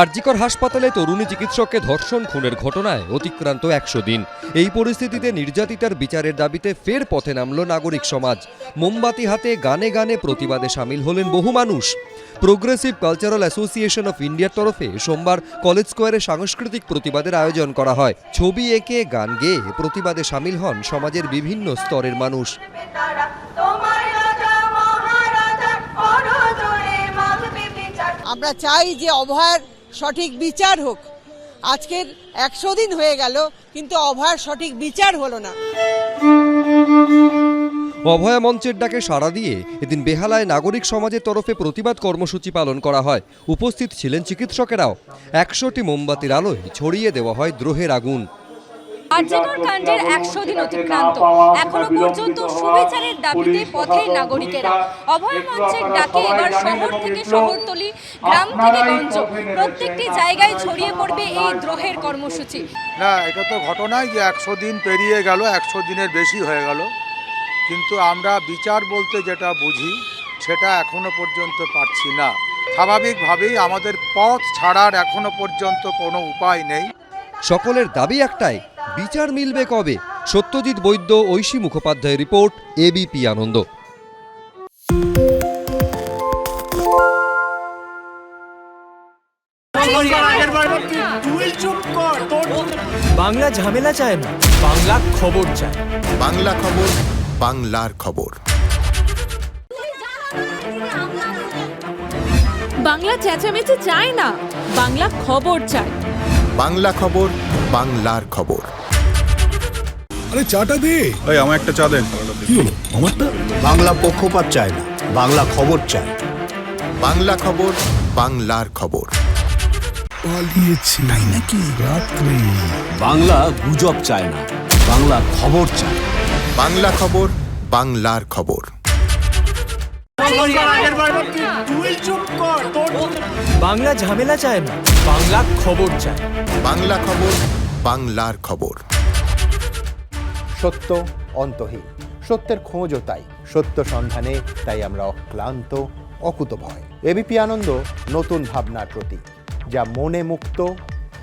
আরজিকর হাসপাতালে তরুণী চিকিৎসককে ধর্ষণ, খুনের ঘটনায় অতিক্রান্ত একশো দিন। এই পরিস্থিতিতে নির্যাতিতার বিচারের দাবিতে ফের পথে নামল নাগরিক সমাজ। মোমবাতি হাতে গানে গানে প্রতিবাদে সামিল হলেন বহু মানুষ। প্রোগ্রেসিভ কালচারাল অ্যাসোসিয়েশন অফ ইন্ডিয়ার তরফে সোমবার কলেজ স্কোয়ারে সাংস্কৃতিক প্রতিবাদের আয়োজন করা হয়। ছবি এঁকে, গান গেয়ে প্রতিবাদে সামিল হন সমাজের বিভিন্ন স্তরের মানুষ। আমরা চাই যে অভয়ের সঠিক বিচার হোক। আজকের একশো দিন হয়ে গেল, কিন্তু অভয়ের সঠিক বিচার হলো না। অভয়া মঞ্চের ডাকে সাড়া দিয়ে এদিন বেহালায় নাগরিক সমাজের তরফে প্রতিবাদ কর্মসূচি পালন করা হয়। উপস্থিত ছিলেন চিকিৎসকেরাও। একশোটি মোমবাতির আলোয় ছড়িয়ে দেওয়া হয় দ্রোহের আগুন। আর্যিকর কাণ্ডের একশো দিন অতিক্রান্ত। এখনও পর্যন্ত সুবিচারের দাবিতে পথে নাগরিকেরা। অভয় মঞ্চের ডাকে এবার শহর থেকে শহরতলি গ্রাম থেকে গঞ্জ প্রত্যেকটি জায়গায় ছড়িয়ে পড়বে এই দ্রোহের কর্মসূচি। না এটা তো ঘটনাই যে একশো দিন পেরিয়ে গেল একশো দিনের বেশি হয়ে গেল। কিন্তু আমরা বিচার বলতে যেটা বুঝি সেটা এখনও পর্যন্ত পাচ্ছি না। স্বাভাবিকভাবেই আমাদের পথ ছাড়ার এখনও পর্যন্ত কোনো উপায় নেই। সকলের দাবি একটাই বিচার মিলবে কবে? সত্যজিৎ বৈদ্য ঐশী মুখোপাধ্যায়ের রিপোর্ট এবিপি আনন্দ। বাংলা ঝামেলা চায় না বাংলা খবর চায়। বাংলা খবর বাংলার খবর। বাংলা চেঁচামেচি চায় না বাংলা খবর চায়। বাংলা খবর বাংলার খবর। আরে চাটা দে। ওই আমার একটা চা দেন। কি হলো? আমারটা? বাংলা পক্ষপাত চায় না বাংলা খবর চায়। বাংলা খবর বাংলার খবর। পালিয়েছি। তাই নাকি? রাত্রে বাংলা গুজব চায় না বাংলা খবর চায়। বাংলা খবর বাংলার খবর। বাংলা ঝামেলা চায় না বাংলা খবর চায়। বাংলা খবর বাংলার খবর। সত্য অন্তহীন সত্যের খোঁজও তাই সত্য সন্ধানে তাই আমরা অক্লান্ত অকুতভয়। এবিপি আনন্দ নতুন ভাবনার প্রতীক যা মনে মুক্ত